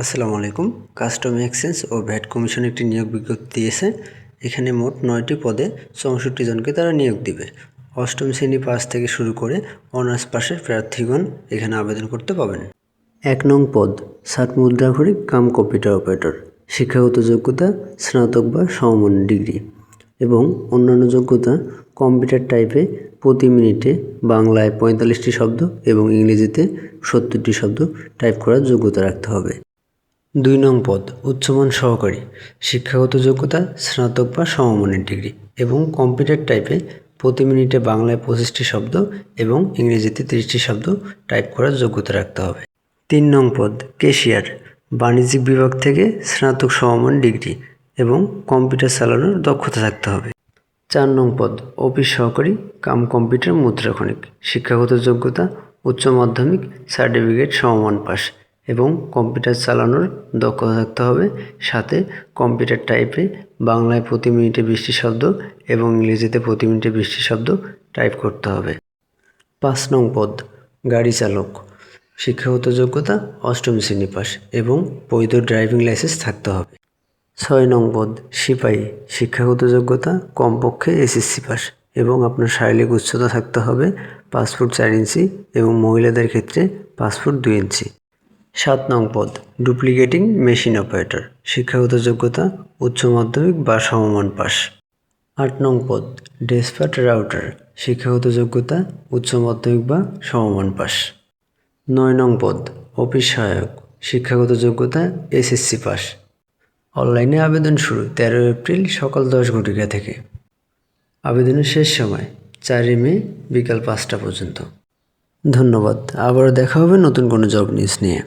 আসসালামু আলাইকুম। Custom exchange ও ভ্যাট কমিশন একটি নিয়োগ বিজ্ঞপ্তি দিয়েছে। এখানে মোট নয়টি পদে চৌষট্টি জনকে তারা নিয়োগ দিবে। অষ্টম শ্রেণি পাস থেকে শুরু করে অনার্স পাশের প্রার্থীগণ এখানে আবেদন করতে পাবেন। এক নং পদ ষাট মুদ্রাঘড়ি কাম কম্পিউটার অপারেটর। শিক্ষাগত যোগ্যতা, স্নাতক বা সমমান ডিগ্রি। এবং অন্যান্য যোগ্যতা, কম্পিউটার টাইপে প্রতি মিনিটে বাংলায় পঁয়তাল্লিশটি শব্দ এবং ইংরেজিতে সত্তরটি শব্দ টাইপ করার যোগ্যতা রাখতে হবে। দুই নং পদ, উচ্চমান সহকারী, শিক্ষাগত যোগ্যতা, স্নাতক বা সমমানের ডিগ্রি এবং কম্পিউটার টাইপে প্রতি মিনিটে বাংলায় পঁচিশটি শব্দ এবং ইংরেজিতে তিরিশটি শব্দ টাইপ করার যোগ্যতা রাখতে হবে। তিন নং পদ, কেশিয়ার, বাণিজ্যিক বিভাগ থেকে স্নাতক সমমান ডিগ্রি এবং কম্পিউটার চালানোর দক্ষতা থাকতে হবে। চার নং পদ, অফিস সহকারী, কাম কম্পিউটার মুদ্রাক্ষণিক, শিক্ষাগত যোগ্যতা, উচ্চ মাধ্যমিক, সার্টিফিকেট সমমান পাস এবং কম্পিউটার চালানোর দক্ষতা থাকতে হবে। সাথে কম্পিউটার টাইপে বাংলায় প্রতি মিনিটে বৃষ্টি শব্দ এবং ইংরেজিতে প্রতি মিনিটে বৃষ্টি শব্দ টাইপ করতে হবে। পাঁচ নং পদ, গাড়ি চালক। শিক্ষাগত যোগ্যতা, অষ্টম শ্রেণি পাস এবং বৈধ ড্রাইভিং লাইসেন্স থাকতে হবে। ছয় নং পদ, সিপাহী। শিক্ষাগত যোগ্যতা, কমপক্ষে এসএসসি পাস এবং আপনার শারীরিক উচ্চতা থাকতে হবে পাসপোর্ট চার ইঞ্চি এবং মহিলাদের ক্ষেত্রে পাসপোর্ট দুই ইঞ্চি। সাত নং পদ ডুপ্লিকেটিং মেশিন অপারেটর শিক্ষাগত যোগ্যতা, উচ্চ মাধ্যমিক বা সমমান পাস। আট নং পদ ডেসপাট রাউটার শিক্ষাগত যোগ্যতা, উচ্চ মাধ্যমিক বা সমমান পাস। নয় নং পদ অফিস সহায়ক, শিক্ষাগত যোগ্যতা এসএসসি পাস। অনলাইনে আবেদন শুরু তেরো এপ্রিল সকাল দশ ঘটিকা থেকে। আবেদনের শেষ সময় চারই মে বিকাল পাঁচটা পর্যন্ত। ধন্যবাদ, আবারও দেখা হবে নতুন কোনো জব নিউজ নিয়ে।